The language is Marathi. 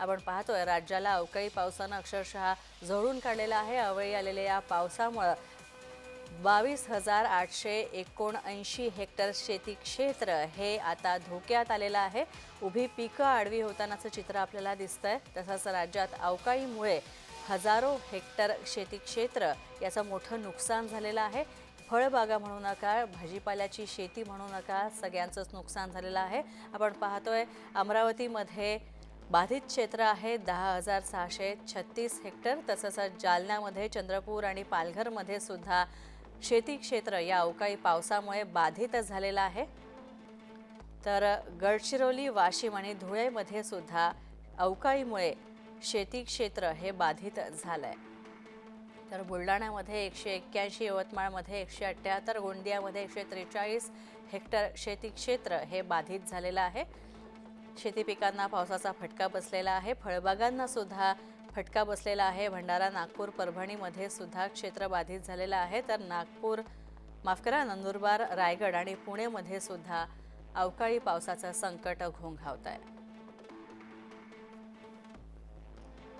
आपण पाहतोय राज्याला अवकाळी पावसानं अक्षरशः झळून काढलेला आहे. अवळी आलेल्या या पावसामुळं बावीस हजार आठशे एकोणऐंशी हेक्टर शेती क्षेत्र हे आता धोक्यात आलेलं आहे. उभी पिकं आडवी होतानाचं चित्र आपल्याला दिसतंय. तसंच राज्यात अवकाळीमुळे हजारो हेक्टर शेती क्षेत्र याचं मोठं नुकसान झालेलं आहे. फळबागा म्हणू नका भाजीपाल्याची शेती म्हणू नका सगळ्यांचंच नुकसान झालेलं आहे. आपण पाहतोय अमरावतीमध्ये बाधित क्षेत्र आहे दहा हजार सहाशे छत्तीस हेक्टर. तसंच जालन्यामध्ये चंद्रपूर आणि पालघरमध्ये सुद्धा शेती क्षेत्र या अवकाळी पावसामुळे बाधित झालेलं आहे. तर गडचिरोली वाशिम आणि धुळेमध्ये सुद्धा अवकाळीमुळे शेती क्षेत्र हे बाधित झालं आहे तर बुलढाण्यामध्ये एकशे एक्क्याऐंशी यवतमाळमध्ये एकशे अठ्ठ्याहत्तर गोंदियामध्ये एकशे त्रेचाळीस हेक्टर शेती क्षेत्र हे बाधित झालेलं आहे. शेती पिकांना पावसाचा फटका बसलेला आहे. फळबागांना सुद्धा फटका बसलेला आहे. भंडारा नागपूर परभणीमध्ये सुद्धा क्षेत्र बाधित झालेलं आहे. तर नागपूर माफ करा नंदुरबार रायगड आणि पुणेमध्ये सुद्धा अवकाळी पावसाचं संकट घोंघावत आहे